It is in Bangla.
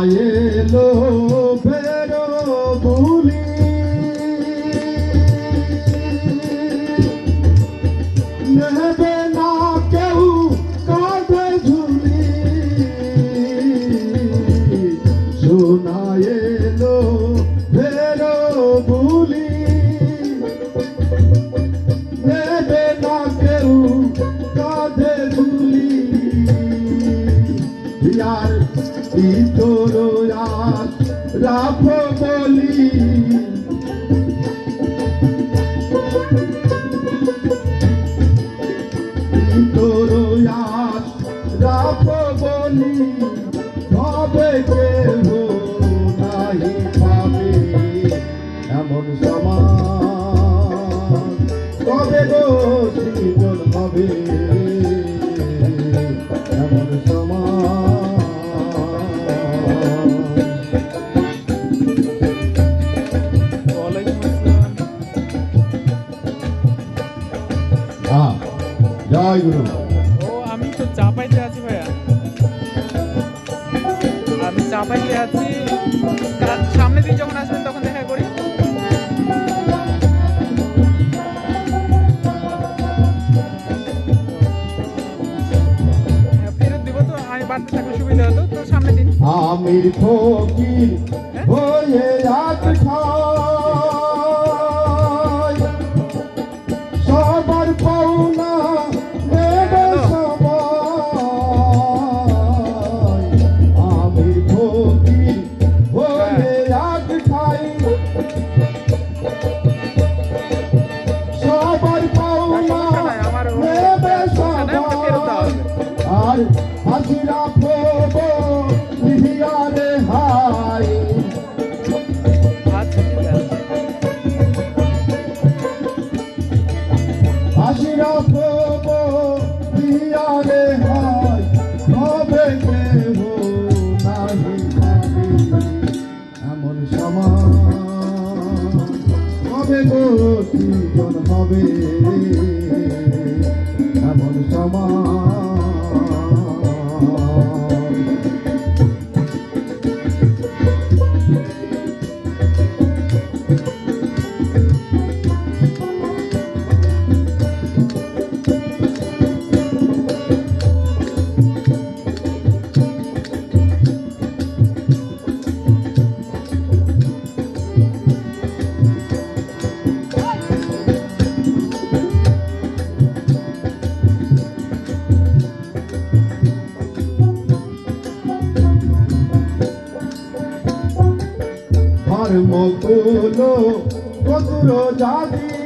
এলো আর রাফ বলি। রাফ বলি। তবে কেহ নাহি পাবে এমন সমান কবে গো হ্যাঁ। জয় গুরু। ও আমি তো চাপাইতে আছি ভাইয়া। আমি চাপাইতে আছি। সামনে দিন যখন আসবেন তখন দেখা করি। হ্যাঁ, ফেরত দিব তো আমি বাড়তে থাকলে সুবিধা হতো তো সামনে দিন। আমির ফকির হয়ে? আজ খাই হাই আচ্ছা ঠিক আছে হাজিরা প্রভু লিহিয়ারে হাই হবে কেহ নাহি এমন সমান ধর্ম মতো কত জাতি